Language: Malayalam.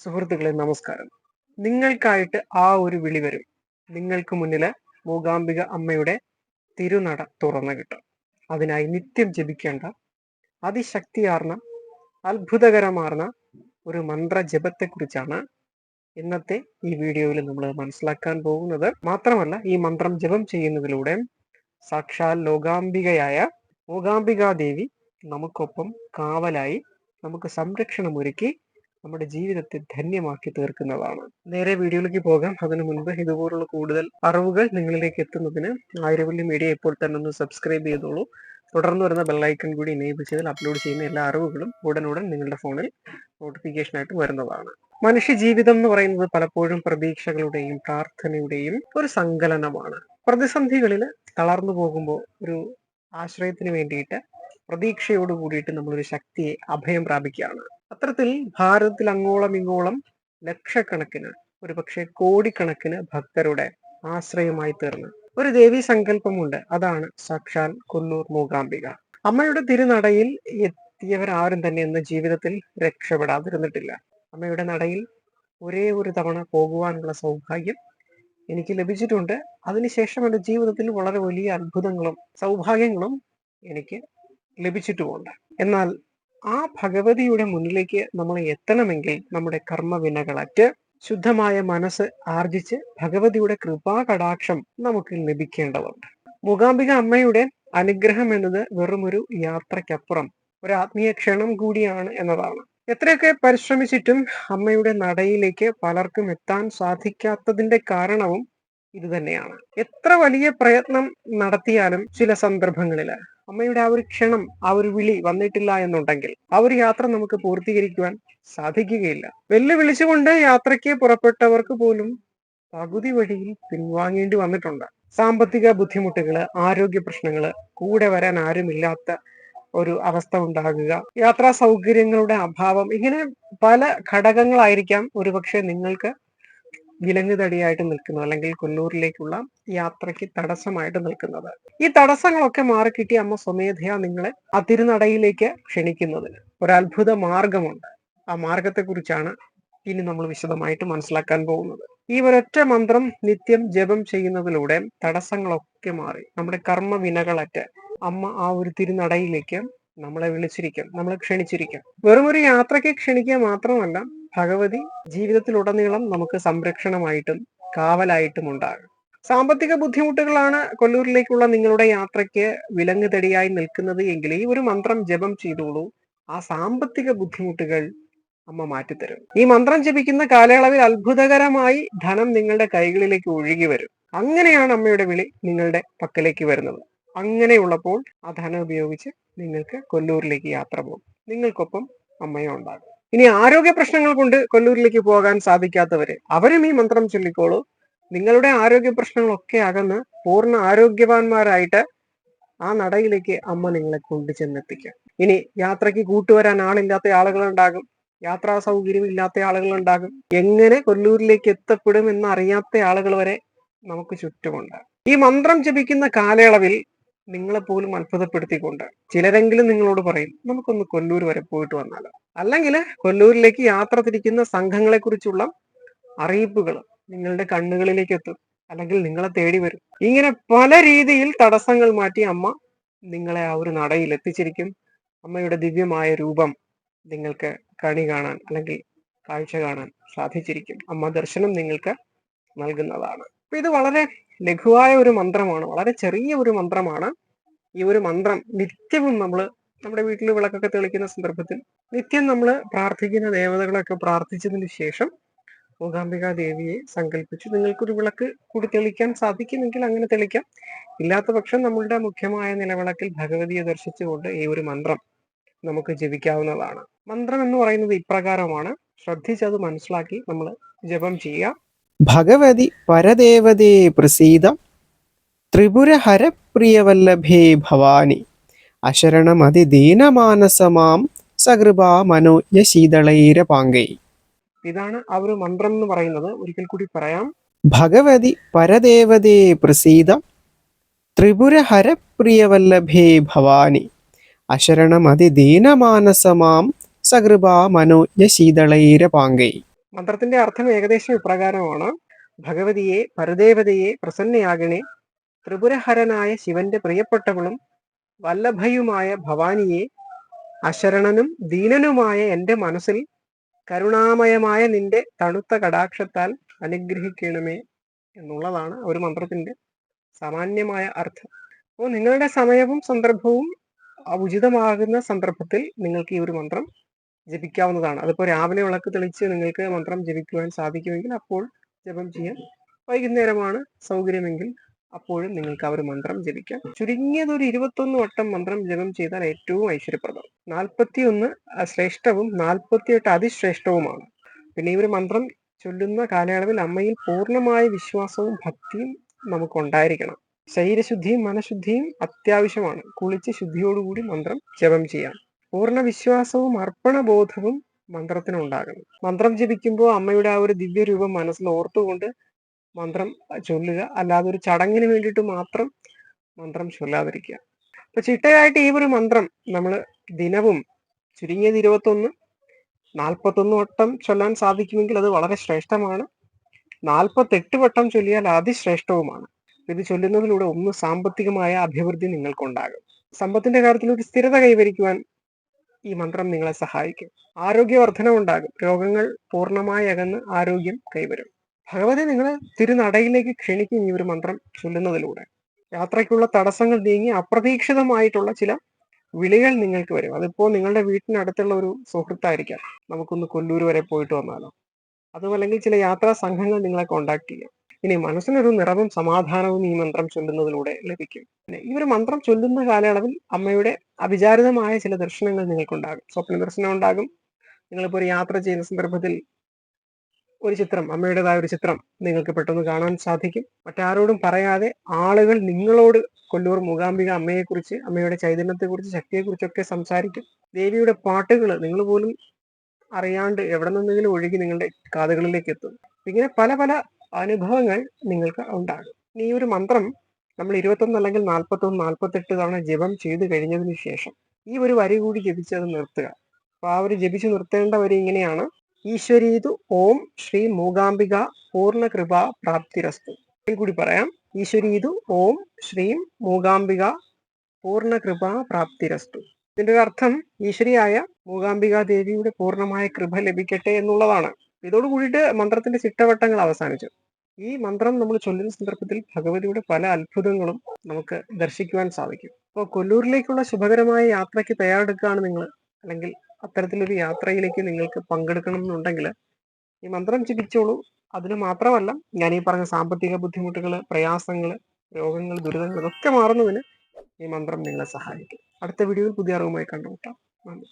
സുഹൃത്തുക്കളെ നമസ്കാരം. നിങ്ങൾക്കായിട്ട് ആ ഒരു വിളി വരും. നിങ്ങൾക്ക് മുന്നിൽ മൂകാംബിക അമ്മയുടെ തിരുനട തുറന്നു കിട്ടും. അതിനായി നിത്യം ജപിക്കേണ്ട അതിശക്തിയാർന്ന അത്ഭുതകരമാർന്ന ഒരു മന്ത്ര ജപത്തെക്കുറിച്ചാണ് ഇന്നത്തെ ഈ വീഡിയോയിൽ നമ്മൾ മനസ്സിലാക്കാൻ പോകുന്നത്. മാത്രമല്ല ഈ മന്ത്രം ജപം ചെയ്യുന്നതിലൂടെ സാക്ഷാൽ ലോകാംബികയായ മൂകാംബികാദേവി നമുക്കൊപ്പം കാവലായി നമുക്ക് സംരക്ഷണം ഒരുക്കി നമ്മുടെ ജീവിതത്തെ ധന്യമാക്കി തീർക്കുന്നതാണ്. നേരെ വീഡിയോയിലേക്ക് പോകാം. അതിനു മുൻപ് ഇതുപോലുള്ള കൂടുതൽ അറിവുകൾ നിങ്ങളിലേക്ക് എത്തുന്നതിന് ആയിരവല്ലി മീഡിയ ഇപ്പോൾ തന്നെ ഒന്ന് സബ്സ്ക്രൈബ് ചെയ്തോളൂ. തുടർന്ന് വരുന്ന ബെല്ലൈക്കൺ കൂടി എനേബിൾ ചെയ്താൽ അപ്ലോഡ് ചെയ്യുന്ന എല്ലാ അറിവുകളും ഉടനുടൻ നിങ്ങളുടെ ഫോണിൽ നോട്ടിഫിക്കേഷനായിട്ട് വരുന്നതാണ്. മനുഷ്യ ജീവിതം എന്ന് പറയുന്നത് പലപ്പോഴും പ്രതീക്ഷകളുടെയും പ്രാർത്ഥനയുടെയും ഒരു സങ്കലനമാണ്. പ്രതിസന്ധികളിൽ തളർന്നു പോകുമ്പോൾ ഒരു ആശ്രയത്തിന് വേണ്ടിയിട്ട് പ്രതീക്ഷയോട് കൂടിയിട്ട് നമ്മളൊരു ശക്തിയെ അഭയം പ്രാപിക്കുകയാണ്. അത്തരത്തിൽ ഭാരതത്തിൽ അങ്ങോളം ഇങ്ങോളം ലക്ഷക്കണക്കിന് ഒരു പക്ഷേ കോടിക്കണക്കിന് ഭക്തരുടെ ആശ്രയമായി തീർന്ന്. ഒരു ദേവീ സങ്കല്പമുണ്ട്. അതാണ് സാക്ഷാൽ കുന്നൂർ മൂകാംബിക. അമ്മയുടെ തിരുനടയിൽ എത്തിയവർ ആരും തന്നെ ഇന്ന് ജീവിതത്തിൽ രക്ഷപ്പെടാതിരുന്നിട്ടില്ല. അമ്മയുടെ നടയിൽ ഒരേ ഒരു തവണ പോകുവാനുള്ള സൗഭാഗ്യം എനിക്ക് ലഭിച്ചിട്ടുണ്ട്. അതിനുശേഷം എന്റെ ജീവിതത്തിൽ വളരെ വലിയ അത്ഭുതങ്ങളും സൗഭാഗ്യങ്ങളും എനിക്ക് ലഭിച്ചിട്ടുമുണ്ട്. എന്നാൽ ആ ഭഗവതിയുടെ മുന്നിലേക്ക് നമ്മൾ എത്തണമെങ്കിൽ നമ്മുടെ കർമ്മവിനകളറ്റ് ശുദ്ധമായ മനസ്സ് ആർജിച്ച് ഭഗവതിയുടെ കൃപാ കടാക്ഷം നമുക്ക് ലഭിക്കേണ്ടതുണ്ട്. മൂകാംബിക അമ്മയുടെ അനുഗ്രഹം എന്നത് വെറുമൊരു യാത്രയ്ക്കപ്പുറം ഒരു ആത്മീയ ക്ഷണം കൂടിയാണ് എന്നതാണ്. എത്രയൊക്കെ പരിശ്രമിച്ചിട്ടും അമ്മയുടെ നടയിലേക്ക് പലർക്കും എത്താൻ സാധിക്കാത്തതിന്റെ കാരണവും ഇത് തന്നെയാണ്. എത്ര വലിയ പ്രയത്നം നടത്തിയാലും ചില സന്ദർഭങ്ങളിൽ അമ്മയുടെ ആ ഒരു ക്ഷണം ആ ഒരു വിളി വന്നിട്ടില്ല എന്നുണ്ടെങ്കിൽ ആ ഒരു യാത്ര നമുക്ക് പൂർത്തീകരിക്കുവാൻ സാധിക്കുകയില്ല. വെല്ലുവിളിച്ചുകൊണ്ട് യാത്രയ്ക്ക് പുറപ്പെട്ടവർക്ക് പോലും പകുതി വഴിയിൽ പിൻവാങ്ങേണ്ടി വന്നിട്ടുണ്ട്. സാമ്പത്തിക ബുദ്ധിമുട്ടുകൾ ആരോഗ്യ പ്രശ്നങ്ങൾ കൂടെ വരാൻ ആരുമില്ലാത്ത ഒരു അവസ്ഥ ഉണ്ടാകുക യാത്രാ സൗകര്യങ്ങളുടെ അഭാവം ഇങ്ങനെ പല ഘടകങ്ങളായിരിക്കാം ഒരുപക്ഷെ നിങ്ങൾക്ക് വിലങ്ങുതടിയായിട്ട് നിൽക്കുന്നത് അല്ലെങ്കിൽ കൊല്ലൂരിലേക്കുള്ള യാത്രയ്ക്ക് തടസ്സമായിട്ട് നിൽക്കുന്നത്. ഈ തടസ്സങ്ങളൊക്കെ മാറിക്കിട്ടി അമ്മ സ്വമേധയാ നിങ്ങളെ ആ തിരുനടയിലേക്ക് ക്ഷണിക്കുന്നതിന്. ഒരത്ഭുത മാർഗമുണ്ട്. ആ മാർഗത്തെക്കുറിച്ചാണ് ഇനി നമ്മൾ വിശദമായിട്ട് മനസ്സിലാക്കാൻ പോകുന്നത്. ഈ ഒരൊറ്റ മന്ത്രം നിത്യം ജപം ചെയ്യുന്നതിലൂടെ തടസ്സങ്ങളൊക്കെ മാറി. നമ്മുടെ കർമ്മ വിനകളറ്റ് അമ്മ ആ ഒരു തിരുനടയിലേക്ക് നമ്മളെ വിളിച്ചിരിക്കും നമ്മളെ ക്ഷണിച്ചിരിക്കും. വെറും ഒരു യാത്രയ്ക്ക് ക്ഷണിക്കുക മാത്രമല്ല ഭഗവതി ജീവിതത്തിലുടനീളം നമുക്ക് സംരക്ഷണമായിട്ടും കാവലായിട്ടും ഉണ്ടാകും. സാമ്പത്തിക ബുദ്ധിമുട്ടുകളാണ് കൊല്ലൂരിലേക്കുള്ള നിങ്ങളുടെ യാത്രയ്ക്ക് വിലങ്ങ് തടിയായി നിൽക്കുന്നത് എങ്കിൽ ഈ ഒരു മന്ത്രം ജപം ചെയ്തോളൂ. ആ സാമ്പത്തിക ബുദ്ധിമുട്ടുകൾ അമ്മ മാറ്റിത്തരും. ഈ മന്ത്രം ജപിക്കുന്ന കാലയളവിൽ അത്ഭുതകരമായി ധനം നിങ്ങളുടെ കൈകളിലേക്ക് ഒഴുകി വരും. അങ്ങനെയാണ് അമ്മയുടെ വിളി നിങ്ങളുടെ പക്കലേക്ക് വരുന്നത്. അങ്ങനെയുള്ളപ്പോൾ ആ ധനം ഉപയോഗിച്ച് നിങ്ങൾക്ക് കൊല്ലൂരിലേക്ക് യാത്ര പോകും. നിങ്ങൾക്കൊപ്പം അമ്മയോ ഉണ്ടാകും. ഇനി ആരോഗ്യ പ്രശ്നങ്ങൾ കൊണ്ട് കൊല്ലൂരിലേക്ക് പോകാൻ സാധിക്കാത്തവര് അവരും ഈ മന്ത്രം ചൊല്ലിക്കോളൂ. നിങ്ങളുടെ ആരോഗ്യ പ്രശ്നങ്ങളൊക്കെ അകന്ന് പൂർണ ആരോഗ്യവാന്മാരായിട്ട് ആ നടയിലേക്ക് അമ്മ നിങ്ങളെ കൊണ്ടു ചെന്നെത്തിക്കാം. ഇനി യാത്രയ്ക്ക് കൂട്ടുവരാൻ ആളില്ലാത്ത ആളുകളുണ്ടാകും. യാത്രാ സൗകര്യം ഇല്ലാത്ത ആളുകളുണ്ടാകും. എങ്ങനെ കൊല്ലൂരിലേക്ക് എത്തപ്പെടും എന്ന് അറിയാത്ത ആളുകൾ വരെ നമുക്ക് ചുറ്റുമുണ്ട്. ഈ മന്ത്രം ജപിക്കുന്ന കാലയളവിൽ നിങ്ങളെ പോലും അത്ഭുതപ്പെടുത്തിക്കൊണ്ട് ചിലരെങ്കിലും നിങ്ങളോട് പറയും നമുക്കൊന്ന് കൊല്ലൂർ വരെ പോയിട്ട് വന്നാലോ? അല്ലെങ്കിൽ കൊല്ലൂരിലേക്ക് യാത്ര തിരിക്കുന്ന സംഘങ്ങളെ കുറിച്ചുള്ള അറിയിപ്പുകൾ നിങ്ങളുടെ കണ്ണുകളിലേക്ക് എത്തും അല്ലെങ്കിൽ നിങ്ങളെ തേടി വരും. ഇങ്ങനെ പല രീതിയിൽ തടസ്സങ്ങൾ മാറ്റി അമ്മ നിങ്ങളെ ആ ഒരു നടയിൽ എത്തിച്ചിരിക്കും. അമ്മയുടെ ദിവ്യമായ രൂപം നിങ്ങൾക്ക് കണി കാണാൻ അല്ലെങ്കിൽ കാഴ്ച കാണാൻ സാധിച്ചിരിക്കും. അമ്മ ദർശനം നിങ്ങൾക്ക് നൽകുന്നതാണ്. ഇത് വളരെ ലഘുവായ ഒരു മന്ത്രമാണ് വളരെ ചെറിയ ഒരു മന്ത്രമാണ്. ഈ ഒരു മന്ത്രം നിത്യവും നമ്മൾ നമ്മുടെ വീട്ടിൽ വിളക്കൊക്കെ തെളിക്കുന്ന സന്ദർഭത്തിൽ നിത്യം നമ്മൾ പ്രാർത്ഥിക്കുന്ന ദേവതകളൊക്കെ പ്രാർത്ഥിച്ചതിന് ശേഷം മൂകാംബിക ദേവിയെ സങ്കല്പിച്ച് നിങ്ങൾക്കൊരു വിളക്ക് കൂടി തെളിക്കാൻ സാധിക്കുമെങ്കിൽ അങ്ങനെ തെളിക്കാം. ഇല്ലാത്ത പക്ഷം നമ്മളുടെ മുഖ്യമായ നിലവിളക്കിൽ ഭഗവതിയെ ദർശിച്ചുകൊണ്ട് ഈ ഒരു മന്ത്രം നമുക്ക് ജപിക്കാവുന്നതാണ്. മന്ത്രം എന്ന് പറയുന്നത് ഇപ്രകാരമാണ്. ശ്രദ്ധിച്ചത് മനസ്സിലാക്കി നമ്മൾ ജപം ചെയ്യുക. ഭഗവതി പരദേവതേ പ്രസീത. ത്രിപുരഹരപ്രിയവല്ലഭേ ഭവാനി. അശരണമതിദീനമാനസമാം സകൃപാ മനോജ്ഞ ശീതളൈരപാങ്കൈ ഇതാണ് ആ ഒരു മന്ത്രം എന്ന് പറയുന്നത്. ഒരിക്കൽ കൂടി പറയാം. ഭഗവതി പരദേവതേ പ്രസീത. ത്രിപുരഹരപ്രിയവല്ലഭേ ഭവാനി. അശരണമതിദീനമാനസമാം സകൃപാ മനോജ്ഞ ശീതളൈരപാങ്കൈ മന്ത്രത്തിന്റെ അർത്ഥം ഏകദേശം ഇപ്രകാരമാണ്. ഭഗവതിയെ പരദേവതയെ പ്രസന്നയാകണേ ത്രിപുരഹരനായ ശിവന്റെ പ്രിയപ്പെട്ടവളും വല്ലഭയുമായ ഭവാനിയെ അശരണനും ദീനനുമായ എന്റെ മനസ്സിൽ കരുണാമയമായ നിന്റെ തണുത്ത കടാക്ഷത്താൽ അനുഗ്രഹിക്കണമേ എന്നുള്ളതാണ് ഒരു മന്ത്രത്തിന്റെ സാമാന്യമായ അർത്ഥം. അപ്പോൾ നിങ്ങളുടെ സമയവും സന്ദർഭവും ഉചിതമാകുന്ന സന്ദർഭത്തിൽ നിങ്ങൾക്ക് ഈ ഒരു മന്ത്രം ജപിക്കാവുന്നതാണ്. അതിപ്പോൾ രാവിലെ വിളക്ക് തെളിച്ച് നിങ്ങൾക്ക് മന്ത്രം ജപിക്കുവാൻ സാധിക്കുമെങ്കിൽ അപ്പോൾ ജപം ചെയ്യാം വൈകുന്നേരമാണ് സൗകര്യമെങ്കിൽ അപ്പോഴും നിങ്ങൾക്ക് ആ ഒരു മന്ത്രം ജപിക്കാം. ചുരുങ്ങിയത് ഒരു ഇരുപത്തൊന്ന് വട്ടം മന്ത്രം ജപം ചെയ്താൽ ഏറ്റവും ഐശ്വര്യപ്രദം. നാൽപ്പത്തി ഒന്ന് ശ്രേഷ്ഠവും നാൽപ്പത്തിയെട്ട് അതിശ്രേഷ്ഠവുമാണ്. പിന്നെ ഈ ഒരു മന്ത്രം ചൊല്ലുന്ന കാലയളവിൽ അമ്മയിൽ പൂർണമായ വിശ്വാസവും ഭക്തിയും നമുക്ക് ഉണ്ടായിരിക്കണം ശരീരശുദ്ധിയും മനഃശുദ്ധിയും അത്യാവശ്യമാണ്. കുളിച്ച് ശുദ്ധിയോടുകൂടി മന്ത്രം ജപം ചെയ്യാം പൂർണ വിശ്വാസവും അർപ്പണബോധവും മന്ത്രത്തിനുണ്ടാകണം. മന്ത്രം ജപിക്കുമ്പോൾ അമ്മയുടെ ആ ഒരു ദിവ്യരൂപം മനസ്സിൽ ഓർത്തുകൊണ്ട് മന്ത്രം ചൊല്ലുക. അല്ലാതെ ഒരു ചടങ്ങിന് വേണ്ടിയിട്ട് മാത്രം മന്ത്രം ചൊല്ലാതിരിക്കുക. അപ്പൊ ചിട്ടയായിട്ട് ഈ ഒരു മന്ത്രം നമ്മൾ ദിനവും ചുരുങ്ങിയത് ഇരുപത്തൊന്ന് നാൽപ്പത്തൊന്ന് വട്ടം ചൊല്ലാൻ സാധിക്കുമെങ്കിൽ അത് വളരെ ശ്രേഷ്ഠമാണ്. നാൽപ്പത്തെട്ട് വട്ടം ചൊല്ലിയാൽ അതിശ്രേഷ്ഠവുമാണ്. ഇത് ചൊല്ലുന്നതിലൂടെ ഒന്ന് സാമ്പത്തികമായ അഭിവൃദ്ധി നിങ്ങൾക്കുണ്ടാകും. സമ്പത്തിന്റെ കാര്യത്തിൽ ഒരു സ്ഥിരത കൈവരിക്കുവാൻ ഈ മന്ത്രം നിങ്ങളെ സഹായിക്കും. ആരോഗ്യവർദ്ധന ഉണ്ടാകും. രോഗങ്ങൾ പൂർണമായി അകന്ന് ആരോഗ്യം കൈവരും. ഭഗവതി നിങ്ങളെ തിരുനടയിലേക്ക് ക്ഷണിക്കും ഈ ഒരു മന്ത്രം ചൊല്ലുന്നതിലൂടെ. യാത്രയ്ക്കുള്ള തടസ്സങ്ങൾ നീങ്ങി അപ്രതീക്ഷിതമായിട്ടുള്ള ചില വിളികൾ നിങ്ങൾക്ക് വരും. അതിപ്പോ നിങ്ങളുടെ വീട്ടിനടുത്തുള്ള ഒരു സുഹൃത്തായിരിക്കാം. നമുക്കൊന്ന് കൊല്ലൂർ വരെ പോയിട്ട് വന്നാലോ? അതും അല്ലെങ്കിൽ ചില യാത്രാ സംഘങ്ങൾ നിങ്ങളെ കോണ്ടാക്ട് ചെയ്യാം. ഇനി മനസ്സിനൊരു നിറവും സമാധാനവും ഈ മന്ത്രം ചൊല്ലുന്നതിലൂടെ ലഭിക്കും. ഒരു മന്ത്രം ചൊല്ലുന്ന കാലയളവിൽ അമ്മയുടെ അവിചാരിതമായ ചില ദർശനങ്ങൾ നിങ്ങൾക്കുണ്ടാകും. സ്വപ്ന ദർശനം ഉണ്ടാകും. നിങ്ങളിപ്പോൾ ഒരു യാത്ര ചെയ്യുന്ന സന്ദർഭത്തിൽ ഒരു ചിത്രം അമ്മയുടേതായ ഒരു ചിത്രം നിങ്ങൾക്ക് പെട്ടെന്ന് കാണാൻ സാധിക്കും. മറ്റാരോടും പറയാതെ ആളുകൾ നിങ്ങളോട് കൊല്ലൂർ മൂകാംബിക അമ്മയെക്കുറിച്ച് അമ്മയുടെ ചൈതന്യത്തെക്കുറിച്ച് ശക്തിയെക്കുറിച്ചൊക്കെ സംസാരിക്കും. ദേവിയുടെ പാട്ടുകൾ നിങ്ങൾ പോലും അറിയാണ്ട് എവിടെ നിന്നെങ്കിലും ഒഴുകി നിങ്ങളുടെ കാതുകളിലേക്ക് എത്തും. ഇങ്ങനെ പല പല അനുഭവങ്ങൾ നിങ്ങൾക്ക് ഉണ്ടാകും. ഈ ഒരു മന്ത്രം നമ്മൾ ഇരുപത്തൊന്ന് അല്ലെങ്കിൽ നാൽപ്പത്തൊന്ന് നാൽപ്പത്തെട്ട് തവണ ജപം ചെയ്തു കഴിഞ്ഞതിന് ശേഷം ഈ ഒരു വരി കൂടി ജപിച്ചത് നിർത്തുക. അപ്പൊ ആ ഒരു ജപിച്ചു നിർത്തേണ്ട വരി ഇങ്ങനെയാണ്. ഈശ്വരീതു ഓം ശ്രീ മൂകാംബിക പൂർണ കൃപ പ്രാപ്തിരസ്തു. കൂടി പറയാം. ഈശ്വരീതു ഓം ശ്രീം മൂകാംബിക പൂർണ കൃപ പ്രാപ്തിരസ്തു. ഇതിന്റെ ഒരു അർത്ഥം ഈശ്വരിയായ മൂകാംബിക ദേവിയുടെ പൂർണമായ കൃപ ലഭിക്കട്ടെ എന്നുള്ളതാണ്. ഇതോട് കൂടിയിട്ട് മന്ത്രത്തിന്റെ ചിട്ടവട്ടങ്ങൾ അവസാനിച്ചു. ഈ മന്ത്രം നമ്മൾ ചൊല്ലുന്ന സന്ദർഭത്തിൽ ഭഗവതിയുടെ പല അത്ഭുതങ്ങളും നമുക്ക് ദർശിക്കുവാൻ സാധിക്കും. അപ്പോൾ കൊല്ലൂരിലേക്കുള്ള ശുഭകരമായ യാത്രയ്ക്ക് തയ്യാറെടുക്കുകയാണ് നിങ്ങൾ. അല്ലെങ്കിൽ അത്തരത്തിലൊരു യാത്രയിലേക്ക് നിങ്ങൾക്ക് പങ്കെടുക്കണം എന്നുണ്ടെങ്കിൽ ഈ മന്ത്രം ജപിച്ചോളൂ. അതിന് മാത്രമല്ല ഞാൻ ഈ പറഞ്ഞ സാമ്പത്തിക ബുദ്ധിമുട്ടുകൾ പ്രയാസങ്ങൾ രോഗങ്ങൾ ദുരിതങ്ങൾ ഇതൊക്കെ മാറുന്നതിന് ഈ മന്ത്രം നിങ്ങളെ സഹായിക്കും. അടുത്ത വീഡിയോയിൽ പുതിയ അറിവുമായി കണ്ടുമുട്ടാം. നന്ദി.